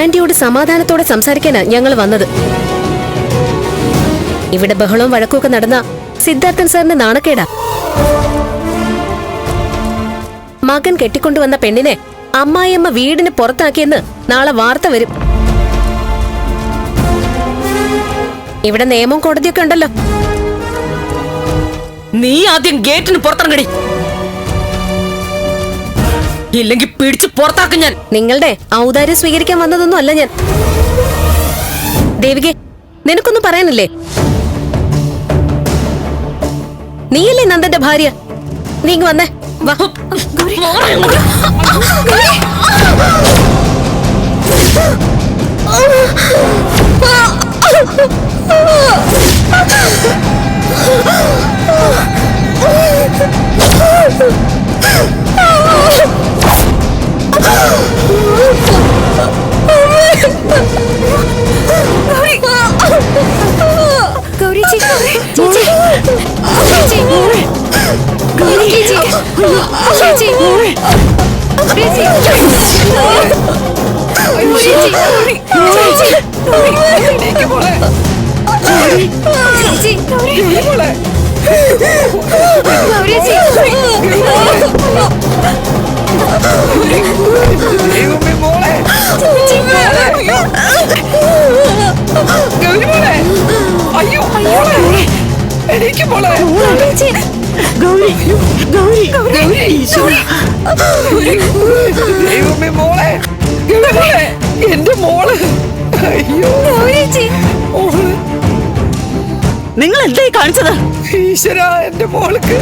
ആന്റിയോട് സമാധാനത്തോടെ സംസാരിക്കാനാ ഞങ്ങൾ വന്നത്. ഇവിടെ ബഹളവും വഴക്കുമൊക്കെ നടന്ന സിദ്ധാർത്ഥൻ സാറിന്റെ നാണക്കേടാ. മകൻ കെട്ടിക്കൊണ്ടുവന്ന പെണ്ണിനെ അമ്മായിയമ്മ വീടിന് പുറത്താക്കിയെന്ന് നാളെ വാർത്ത വരും. ഇവിടെ നിയമം കോടതിയൊക്കെ ഉണ്ടല്ലോ. നീ ആദ്യം ഗേറ്റിന് പുറത്തിറങ്ങടി. ഇല്ലെങ്കിൽ പിടിച്ചു പുറത്താക്കും ഞാൻ. നിങ്ങളുടെ ഔദാര്യം സ്വീകരിക്കാൻ വന്നതൊന്നും അല്ല ഞാൻ. ദേവികെ നിനക്കൊന്നും പറയാനില്ലേ? നീയല്ലേ നന്ദന്റെ ഭാര്യ? നീ ഇങ്ങ് വന്നേ. വാ. എനിക്ക് ഗൗരി ദൈവമേ മോളെ എന്റെ മോൾ. അയ്യോ മോൾ. നിങ്ങൾ എന്താ കാണിച്ചത് ഈശ്വര എന്റെ മോൾക്ക്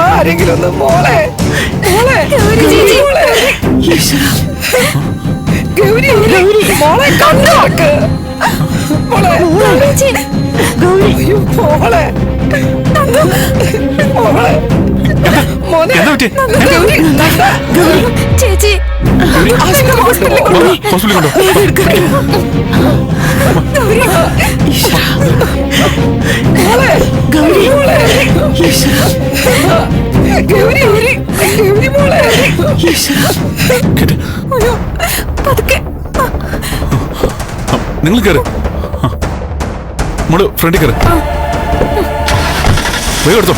ആരെങ്കിലും ഒന്ന് മോളെ. മോളെ. മോളെ. ഗൗരി മോളെ കണ്ണുറക്ക് ചേച്ചി ഹോസ്പിറ്റലിൽ ഗൗരി ഗൗരി. ഗൗരി മോളെ കേട്ട് നിങ്ങൾ കയറി മോൾ ഫ്രണ്ടിൽ കയറി വേഗം എടുത്തോ.